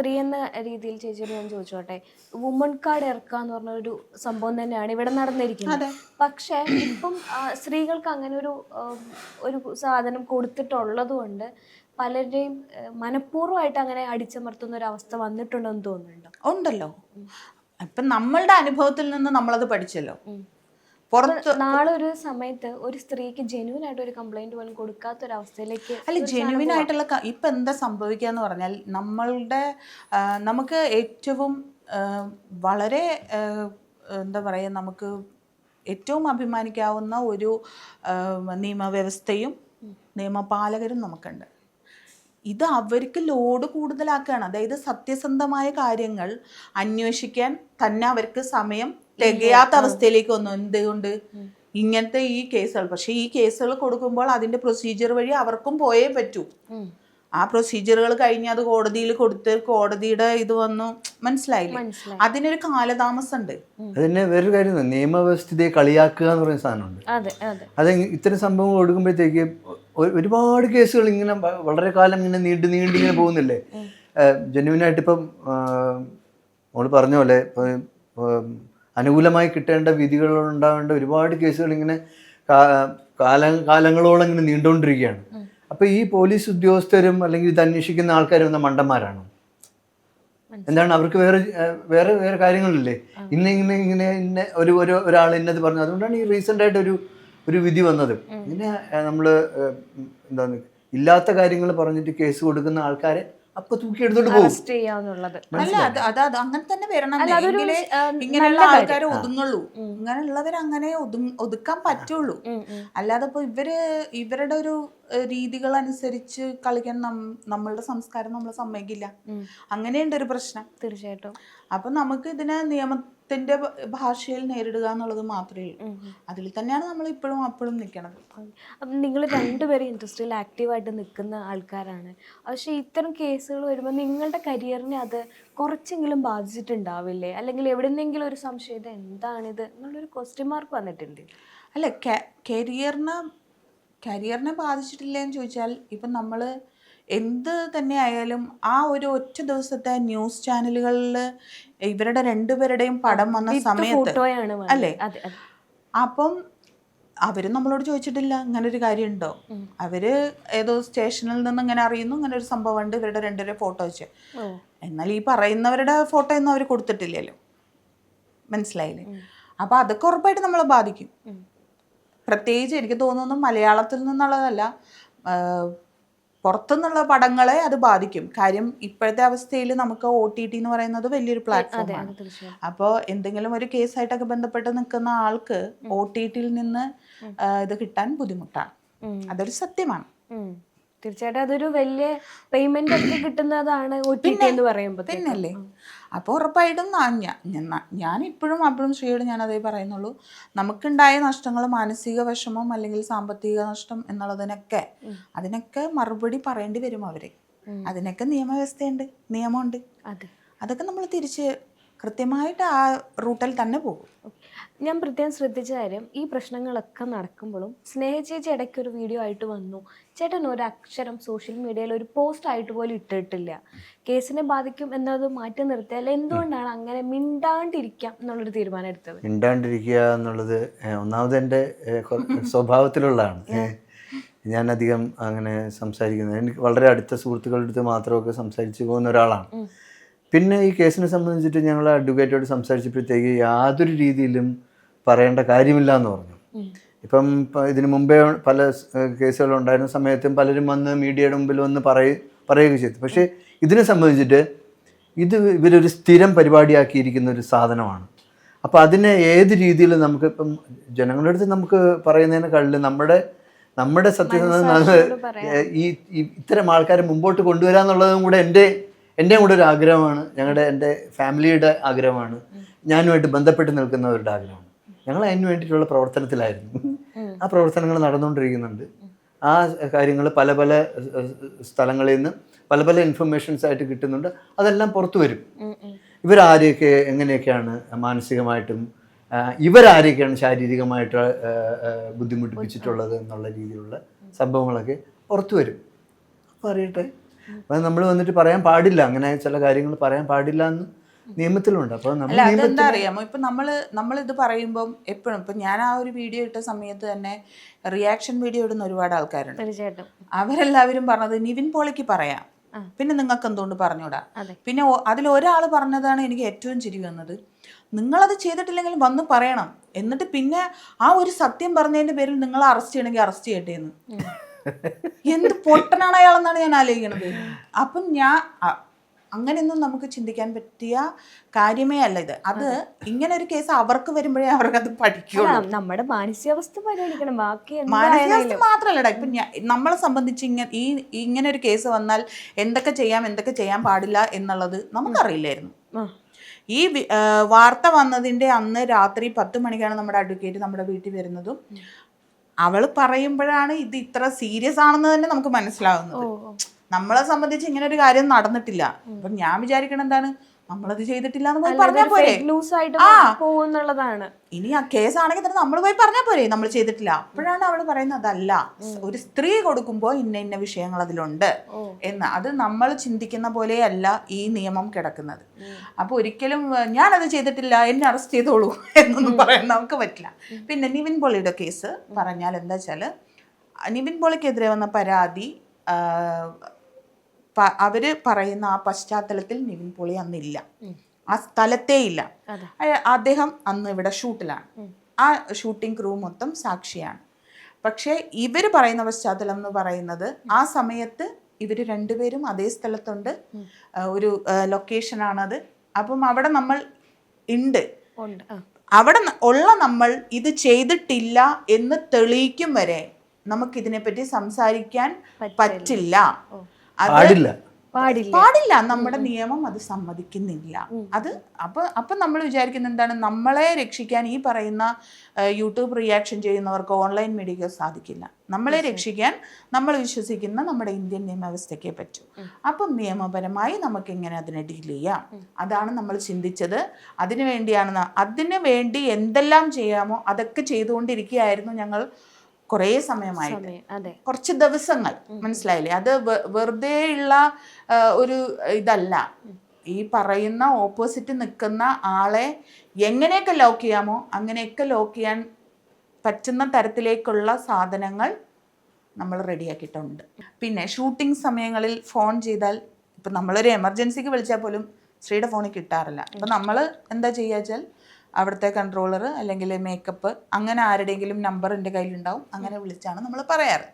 സ്ത്രീ എന്ന രീതിയിൽ ചേച്ചിയോട് ഞാൻ ചോദിച്ചോട്ടെ? വുമൺ കാർഡ് ഇറക്കുക എന്ന് പറഞ്ഞ ഒരു സംഭവം തന്നെയാണ് ഇവിടെ നടന്നിരിക്കുന്നത്. പക്ഷേ ഇപ്പം സ്ത്രീകൾക്ക് അങ്ങനെ ഒരു ഒരു സാധനം കൊടുത്തിട്ടുള്ളത് കൊണ്ട് പലരുടെയും മനഃപൂർവമായിട്ട് അങ്ങനെ അടിച്ചമർത്തുന്ന ഒരു അവസ്ഥ വന്നിട്ടുണ്ടെന്ന് തോന്നുന്നുണ്ടോ? ഉണ്ടല്ലോ. ഇപ്പം നമ്മളുടെ അനുഭവത്തിൽ നിന്ന് നമ്മളത് പഠിച്ചല്ലോ. പുറത്ത് നാളെ ഒരു സമയത്ത് ഒരു സ്ത്രീക്ക് ജെന്യൂൻ ആയിട്ട് ഒരു കംപ്ലൈന്റ് പോലും കൊടുക്കാത്ത ഒരു അവസ്ഥയിലേക്ക് അല്ല ജെനുവിൻ ആയിട്ടുള്ള ഇപ്പൊ എന്താ സംഭവിക്കുക എന്ന് പറഞ്ഞാൽ നമ്മളുടെ നമുക്ക് ഏറ്റവും വളരെ എന്താ പറയുക നമുക്ക് ഏറ്റവും അഭിമാനിക്കാവുന്ന ഒരു നിയമവ്യവസ്ഥയും നിയമപാലകരും നമുക്കുണ്ട്. ഇത് അവർക്ക് ലോഡ് കൂടുതലാക്കുകയാണ്. അതായത് സത്യസന്ധമായ കാര്യങ്ങൾ അന്വേഷിക്കാൻ തന്നെ അവർക്ക് സമയം തികയാത്ത അവസ്ഥയിലേക്ക് വന്നു. എന്തുകൊണ്ട്? ഇങ്ങനത്തെ ഈ കേസുകൾ. പക്ഷെ ഈ കേസുകൾ കൊടുക്കുമ്പോൾ അതിന്റെ പ്രൊസീജിയർ വഴി അവർക്കും പോയേ പറ്റൂ. ആ പ്രൊസീജിയറുകൾ കഴിഞ്ഞ് അത് കോടതിയിൽ കൊടുത്ത് കോടതിയുടെ ഇത് വന്നു. മനസ്സിലായില്ലേ? മനസ്സിലായി. അതിനൊരു കാലതാമസം ഉണ്ട് അതിന് വേറൊരു കാര്യം നിയമവ്യവസ്ഥയെ നിയമവ്യവസ്ഥിതിയെ കളിയാക്കുക എന്ന് പറയുന്ന സാധനമുണ്ട്. അതെ ഇത്തരം സംഭവങ്ങൾ കൊടുക്കുമ്പോഴത്തേക്ക് ഒരുപാട് കേസുകൾ ഇങ്ങനെ വളരെ കാലം ഇങ്ങനെ നീണ്ടു നീണ്ടു ഇങ്ങനെ പോകുന്നില്ലേ? ജെന്യുവിനായിട്ട് ഇപ്പം നമ്മൾ പറഞ്ഞ പോലെ അനുകൂലമായി കിട്ടേണ്ട വിധികൾ ഉണ്ടാവേണ്ട ഒരുപാട് കേസുകൾ ഇങ്ങനെ കാല കാലങ്ങളോളം ഇങ്ങനെ നീണ്ടുകൊണ്ടിരിക്കുകയാണ്. അപ്പോൾ ഈ പോലീസ് ഉദ്യോഗസ്ഥരും അല്ലെങ്കിൽ ഇത് അന്വേഷിക്കുന്ന ആൾക്കാരും എന്ന മണ്ടന്മാരാണ്? എന്താണ് അവർക്ക് വേറെ വേറെ വേറെ കാര്യങ്ങളില്ലേ? ഇന്ന് ഇങ്ങനെ ഇങ്ങനെ ഇന്ന ഒരു ഒരു ഒരാൾ ഇന്നത് പറഞ്ഞു. അതുകൊണ്ടാണ് ഈ റീസെന്റ് ആയിട്ട് ഒരു ഒരു വിധി വന്നത്. ഇങ്ങനെ നമ്മൾ എന്താണ് ഇല്ലാത്ത കാര്യങ്ങൾ പറഞ്ഞിട്ട് കേസ് കൊടുക്കുന്ന ആൾക്കാരെ അപ്പൊ തൂക്കിയെടുത്തോണ്ട് പോകും. അറസ്റ്റ് ചെയ്യാന്നുള്ളത്. അല്ല അത് അത് അത് അങ്ങനെ തന്നെ വരണം. ഇങ്ങനെയുള്ള ആൾക്കാരെ ഒതുങ്ങുള്ളൂ. ഇങ്ങനെയുള്ളവർ അങ്ങനെ ഒതുങ്ങ ഒതുക്കാൻ പറ്റുള്ളൂ. അല്ലാതെ ഇപ്പൊ ഇവർ ഇവരുടെ ഒരു രീതികൾ അനുസരിച്ച് കളിക്കാൻ നമ്മളുടെ സംസ്കാരം നമ്മളെ സമ്മതിക്കില്ല. അങ്ങനെയുണ്ട് ഒരു പ്രശ്നം. തീർച്ചയായിട്ടും. അപ്പൊ നമുക്ക് ഇതിനെ നിയമത്തിന്റെ ഭ- ഭാഷയിൽ നേരിടുക എന്നുള്ളത് മാത്രമേ ഉള്ളൂ. അതിൽ തന്നെയാണ് നമ്മൾ ഇപ്പോഴും അപ്പോഴും നിൽക്കണത്. അപ്പം നിങ്ങൾ രണ്ടുപേരും ഇൻഡസ്ട്രിയിൽ ആക്റ്റീവായിട്ട് നിൽക്കുന്ന ആൾക്കാരാണ്. പക്ഷേ ഇത്തരം കേസുകൾ വരുമ്പോൾ നിങ്ങളുടെ കരിയറിനെ അത് കുറച്ചെങ്കിലും ബാധിച്ചിട്ടുണ്ടാവില്ലേ? അല്ലെങ്കിൽ എവിടെന്നെങ്കിലും ഒരു സംശയം എന്താണിത്? എന്നുള്ളൊരു ക്വസ്റ്റ്യൻ മാർക്ക് വന്നിട്ടുണ്ട്. അല്ല കരിയറിനെ കരിയറിനെ ബാധിച്ചിട്ടില്ലേന്ന് ചോദിച്ചാൽ ഇപ്പം നമ്മൾ എന്ത് തന്നെ ആയാലും ആ ഒരു ഒറ്റ ദിവസത്തെ ന്യൂസ് ചാനലുകളിൽ ഇവരുടെ രണ്ടുപേരുടെയും പടം വന്ന സമയത്ത്. അല്ലേ? അപ്പം അവർ നമ്മളോട് ചോദിച്ചിട്ടില്ല ഇങ്ങനെ ഒരു കാര്യമുണ്ടോ അവർ ഏതോ സ്റ്റേഷനിൽ നിന്ന് ഇങ്ങനെ അറിയുന്നു ഇങ്ങനെ ഒരു സംഭവം ഉണ്ട് ഇവരുടെ രണ്ടുപേരെ ഫോട്ടോ വെച്ച്. എന്നാൽ ഈ പറയുന്നവരുടെ ഫോട്ടോ ഒന്നും അവർ കൊടുത്തിട്ടില്ലല്ലോ. മനസ്സിലായില്ലേ? അപ്പൊ അതൊക്കെ ഉറപ്പായിട്ട് നമ്മളെ ബാധിക്കും. പ്രത്യേകിച്ച് എനിക്ക് തോന്നുന്നു മലയാളത്തിൽ നിന്നുള്ളതല്ല പുറത്തുനിന്നുള്ള പടങ്ങളെ അത് ബാധിക്കും. കാര്യം ഇപ്പോഴത്തെ അവസ്ഥയിൽ നമുക്ക് ഒ ടി ടി എന്ന് പറയുന്നത് വലിയൊരു പ്ലാറ്റ്ഫോമാണ് അപ്പോൾ എന്തെങ്കിലും ഒരു കേസായിട്ടൊക്കെ ബന്ധപ്പെട്ട് നിൽക്കുന്ന ആൾക്ക് ഒ ടി ടിയിൽ നിന്ന് ഇത് കിട്ടാൻ ബുദ്ധിമുട്ടാണ്. അതൊരു സത്യമാണ്. തീർച്ചയായിട്ടും അതൊരു വലിയ പേയ്മെന്റ് ഒക്കെ കിട്ടുന്നതാണ് എന്ന് പറയുമ്പോൾ പിന്നല്ലേ? അപ്പോൾ ഉറപ്പായിട്ടും ഞാൻ ഇപ്പോഴും അപ്പോഴും ശ്രീയോട് ഞാൻ അതേ പറയുന്നുള്ളൂ. നമുക്കുണ്ടായ നഷ്ടങ്ങൾ മാനസിക വിഷമം അല്ലെങ്കിൽ സാമ്പത്തിക നഷ്ടം എന്നുള്ളതിനൊക്കെ അതിനൊക്കെ മറുപടി പറയേണ്ടി വരും അവർ. അതിനൊക്കെ നിയമവ്യവസ്ഥയുണ്ട് നിയമമുണ്ട്. അതെ. അതൊക്കെ നമ്മൾ തിരിച്ച് കൃത്യമായിട്ട് ആ റൂട്ടിൽ തന്നെ പോകും. ഞാൻ പ്രത്യേകം ശ്രദ്ധിച്ച കാര്യം ഈ പ്രശ്നങ്ങളൊക്കെ നടക്കുമ്പോഴും സ്നേഹചേച്ചി ഇടയ്ക്ക് ഒരു വീഡിയോ ആയിട്ട് വന്നു. ചേട്ടൻ ഒരു അക്ഷരം സോഷ്യൽ മീഡിയയിൽ ഒരു പോസ്റ്റ് ആയിട്ട് പോലും ഇട്ടിട്ടില്ല. കേസിനെ ബാധിക്കും എന്നത് മാറ്റി നിർത്തിയാൽ എന്തുകൊണ്ടാണ് അങ്ങനെ മിണ്ടാണ്ടിരിക്കാം എന്നുള്ളൊരു തീരുമാനം എടുത്തത്? മിണ്ടാണ്ടിരിക്കുക എന്നുള്ളത് ഒന്നാമത് എന്റെ സ്വഭാവത്തിലുള്ളതാണ്. ഞാൻ ഞാനധികം അങ്ങനെ സംസാരിക്കുന്നത് എനിക്ക് വളരെ അടുത്ത സുഹൃത്തുക്കളുടെ അടുത്ത് മാത്രമൊക്കെ സംസാരിച്ചു പോകുന്ന ഒരാളാണ്. പിന്നെ ഈ കേസിനെ സംബന്ധിച്ചിട്ട് ഞങ്ങൾ അഡ്വക്കേറ്റോട് സംസാരിച്ചപ്പോഴത്തേക്ക് യാതൊരു രീതിയിലും പറയേണ്ട കാര്യമില്ല എന്ന് പറഞ്ഞു ഇപ്പം ഇതിനു മുമ്പേ പല കേസുകൾ ഉണ്ടായിരുന്ന സമയത്തും പലരും വന്ന് മീഡിയയുടെ മുമ്പിൽ വന്ന് പറയ പറയുകയൊക്കെ ചെയ്തു. പക്ഷേ ഇതിനെ സംബന്ധിച്ചിട്ട് ഇത് ഇവരൊരു സ്ഥിരം പരിപാടിയാക്കിയിരിക്കുന്ന ഒരു സാധനമാണ്. അപ്പോൾ അതിനെ ഏത് രീതിയിൽ നമുക്ക് ഇപ്പം ജനങ്ങളുടെ അടുത്ത് നമുക്ക് പറയുന്നതിനെക്കാളിൽ നമ്മുടെ നമ്മുടെ സത്യസന്ധത ഈ ഇത്തരം ആൾക്കാരെ മുമ്പോട്ട് കൊണ്ടുവരാന്നുള്ളതും കൂടെ എന്റെ എന്റെയും കൂടെ ഒരു ആഗ്രഹമാണ് ഞങ്ങളുടെ എന്റെ ഫാമിലിയുടെ ആഗ്രഹമാണ് ഞാനുമായിട്ട് ബന്ധപ്പെട്ട് നിൽക്കുന്നവരുടെ ആഗ്രഹമാണ്. ഞങ്ങൾ അതിന് വേണ്ടിയിട്ടുള്ള പ്രവർത്തനത്തിലായിരുന്നു. ആ പ്രവർത്തനങ്ങൾ നടന്നുകൊണ്ടിരിക്കുന്നുണ്ട്. ആ കാര്യങ്ങൾ പല പല സ്ഥലങ്ങളിൽ നിന്ന് പല പല ഇൻഫർമേഷൻസ് ആയിട്ട് കിട്ടുന്നുണ്ട്. അതെല്ലാം പുറത്തു വരും. ഇവരാരെയൊക്കെ എങ്ങനെയൊക്കെയാണ് മാനസികമായിട്ടും ഇവരാരെയൊക്കെയാണ് ശാരീരികമായിട്ട് ബുദ്ധിമുട്ടിപ്പിച്ചിട്ടുള്ളത് എന്നുള്ള രീതിയിലുള്ള സംഭവങ്ങളൊക്കെ പുറത്തു വരും. അപ്പോൾ അറിയട്ടെ അപ്പം നമ്മൾ വന്നിട്ട് പറയാൻ പാടില്ല. അങ്ങനെ ചില കാര്യങ്ങൾ പറയാൻ പാടില്ല എന്ന് നിയമത്തിലുണ്ട്. അപ്പോൾ നമ്മൾ അതെന്താ നിയമത്തിൽ അറിയാമോ? ഇപ്പൊ നമ്മൾ നമ്മളിത് പറയുമ്പം എപ്പോഴും ഇപ്പൊ ഞാൻ ആ ഒരു വീഡിയോ ഇട്ട സമയത്ത് തന്നെ റിയാക്ഷൻ വീഡിയോ ഇടുന്ന ഒരുപാട് ആൾക്കാരുണ്ട്. തീർച്ചയായിട്ടും. അവരെല്ലാവരും പറഞ്ഞത് നിവിൻ പോളിക്ക് പറയാം. പിന്നെ നിങ്ങൾക്ക് എന്തുകൊണ്ട് പറഞ്ഞൂടാ പിന്നെ അതിൽ ഒരാൾ പറഞ്ഞതാണ് എനിക്ക് ഏറ്റവും ചിരി വന്നത്. നിങ്ങളത് ചെയ്തിട്ടില്ലെങ്കിൽ വന്ന് പറയണം. എന്നിട്ട് പിന്നെ ആ ഒരു സത്യം പറഞ്ഞതിന്റെ പേരിൽ നിങ്ങൾ അറസ്റ്റ് ചെയ്യണമെങ്കിൽ അറസ്റ്റ് ചെയ്യട്ടെ എന്ന്. പൊട്ടനാണ് അയാളെന്നാണ് ഞാൻ ആലോചിക്കണത്. അപ്പം ഞാൻ അങ്ങനെയൊന്നും നമുക്ക് ചിന്തിക്കാൻ പറ്റിയ കാര്യമേ അല്ല ഇത്. അത് ഇങ്ങനെ ഒരു കേസ് അവർക്ക് വരുമ്പോഴേ അവർക്ക് പഠിക്കുള്ളൂ. അല്ല, നമ്മുടെ മാനസികാവസ്ഥ പരിഗണിക്കണം. ബാക്കി മാനസികാവസ്ഥ മാത്രല്ലടാ ഇപ്പൊ നമ്മളെ സംബന്ധിച്ച് ഇങ്ങനെ ഈ ഇങ്ങനെ ഒരു കേസ് വന്നാൽ എന്തൊക്കെ ചെയ്യാം എന്തൊക്കെ ചെയ്യാൻ പാടില്ല എന്നുള്ളത് നമുക്കറിയില്ലായിരുന്നു. ഈ വാർത്ത വന്നതിന്റെ അന്ന് രാത്രി പത്ത് മണിക്കാണ് നമ്മുടെ അഡ്വക്കേറ്റ് നമ്മുടെ വീട്ടിൽ വരുന്നതും. അവൾ പറയുമ്പോഴാണ് ഇത് ഇത്ര സീരിയസ് ആണെന്ന് തന്നെ നമുക്ക് മനസ്സിലാവുന്നത്. നമ്മളെ സംബന്ധിച്ച് ഇങ്ങനെ ഒരു കാര്യം നടന്നിട്ടില്ല. അപ്പൊ ഞാൻ വിചാരിക്കണം എന്താണ്? നമ്മളത് ചെയ്തിട്ടില്ല എന്ന് പോയി പറഞ്ഞാൽ പോരെ. ന്യൂസ് ആയിട്ട്. പോകുന്നുള്ളതാണ്. ഇനി ആ കേസാണെങ്കിൽ തന്നെ നമ്മൾ പോയി പറഞ്ഞാൽ പോരെ. നമ്മൾ ചെയ്തിട്ടില്ല. അപ്പോഴാണ് അവൾ പറയുന്നത് അതല്ല ഒരു സ്ത്രീ കൊടുക്കുമ്പോൾ ഇന്ന ഇന്ന വിഷയങ്ങൾ അതിലുണ്ട്. എന്ന്. അത് നമ്മൾ ചിന്തിക്കുന്ന പോലെയല്ല ഈ നിയമം കിടക്കുന്നത്. അപ്പൊ ഒരിക്കലും ഞാൻ ഞാനത് ചെയ്തിട്ടില്ല. എന്നെ അറസ്റ്റ് ചെയ്തോളൂ. എന്നൊന്നും പറയാൻ നമുക്ക് പറ്റില്ല. പിന്നെ നിവിൻ പോളിയുടെ കേസ് പറഞ്ഞാൽ എന്താ വെച്ചാൽ നിവിൻ പോളിക്കെതിരെ വന്ന പരാതി അവർ പറയുന്ന ആ പശ്ചാത്തലത്തിൽ നിവിൻ പോളി അന്നില്ല. ആ സ്ഥലത്തേ ഇല്ല. അദ്ദേഹം അന്ന് ഇവിടെ ഷൂട്ടിലാണ്. ആ ഷൂട്ടിംഗ് ക്രൂ മൊത്തം സാക്ഷിയാണ്. പക്ഷേ ഇവർ പറയുന്ന പശ്ചാത്തലം എന്ന് പറയുന്നത് ആ സമയത്ത് ഇവർ രണ്ടുപേരും അതേ സ്ഥലത്തുണ്ട്. ഒരു ലൊക്കേഷനാണത്. അപ്പം അവിടെ നമ്മൾ ഉണ്ട്. അവിടെ ഉള്ള നമ്മൾ ഇത് ചെയ്തിട്ടില്ല എന്ന് തെളിയിക്കും വരെ നമുക്കിതിനെപ്പറ്റി സംസാരിക്കാൻ പറ്റില്ല. പാടില്ല. പാടില്ല. പാടില്ല. നമ്മുടെ നിയമം അത് സമ്മതിക്കുന്നില്ല. അത് അപ്പൊ അപ്പൊ നമ്മൾ വിചാരിക്കുന്ന എന്താണ്? നമ്മളെ രക്ഷിക്കാൻ ഈ പറയുന്ന യൂട്യൂബ് റിയാക്ഷൻ ചെയ്യുന്നവർക്ക് ഓൺലൈൻ മീഡിയക്ക് സാധിക്കില്ല. നമ്മളെ രക്ഷിക്കാൻ നമ്മൾ വിശ്വസിക്കുന്ന നമ്മുടെ ഇന്ത്യൻ നിയമവ്യവസ്ഥയ്ക്ക് പറ്റൂ. അപ്പം നിയമപരമായി നമുക്ക് എങ്ങനെ അതിനെ ഡീൽ ചെയ്യാം. അതാണ് നമ്മൾ ചിന്തിച്ചത്. അതിനു വേണ്ടിയാണ് അതിനു വേണ്ടി എന്തെല്ലാം ചെയ്യാമോ അതൊക്കെ ചെയ്തുകൊണ്ടിരിക്കുകയായിരുന്നു ഞങ്ങൾ കുറേ സമയമായിട്ട്. കുറച്ച് ദിവസങ്ങൾ മനസ്സിലായില്ലേ? അത് വെറുതെ ഉള്ള ഒരു ഇതല്ല. ഈ പറയുന്ന ഓപ്പോസിറ്റ് നിൽക്കുന്ന ആളെ എങ്ങനെയൊക്കെ ലോക്ക് ചെയ്യാമോ അങ്ങനെയൊക്കെ ലോക്ക് ചെയ്യാൻ പറ്റുന്ന തരത്തിലേക്കുള്ള സാധനങ്ങൾ നമ്മൾ റെഡിയാക്കിയിട്ടുണ്ട് പിന്നെ ഷൂട്ടിംഗ് സമയങ്ങളിൽ ഫോൺ ചെയ്താൽ ഇപ്പം നമ്മളൊരു എമർജൻസിക്ക് വിളിച്ചാൽ പോലും ശ്രീയുടെ ഫോണിൽ കിട്ടാറില്ല. അപ്പം നമ്മൾ എന്താ ചെയ്യുക വെച്ചാൽ അവിടുത്തെ കൺട്രോളർ അല്ലെങ്കിൽ മേക്കപ്പ് അങ്ങനെ ആരുടെയെങ്കിലും നമ്പർ എന്റെ കയ്യിലുണ്ടാവും. അങ്ങനെ വിളിച്ചാണ് നമ്മൾ പറയാറ്.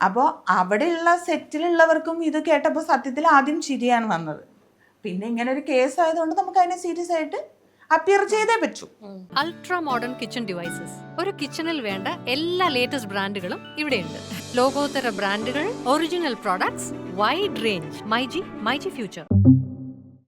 അപ്പോൾ അവിടെയുള്ള സെറ്റിലുള്ളവർക്കും ഇത് കേട്ടപ്പോൾ സത്യത്തിൽ ആദ്യം ചിരിയാണ് വന്നത്. പിന്നെ ഇങ്ങനെ ഒരു കേസ് ആയതുകൊണ്ട് നമുക്ക് അതിനെ സീരിയസ് ആയിട്ട് അപ്പിയർ ചെയ്തേ പറ്റൂ. അൾട്രാ മോഡേൺ കിച്ചൺ ഡിവൈസസ് ഒരു കിച്ചണിൽ വേണ്ട എല്ലാ ലേറ്റസ്റ്റ് ബ്രാൻഡുകളും ഇവിടെയുണ്ട്. ലോകോത്തര ബ്രാൻഡുകൾ original products wide range myG myG future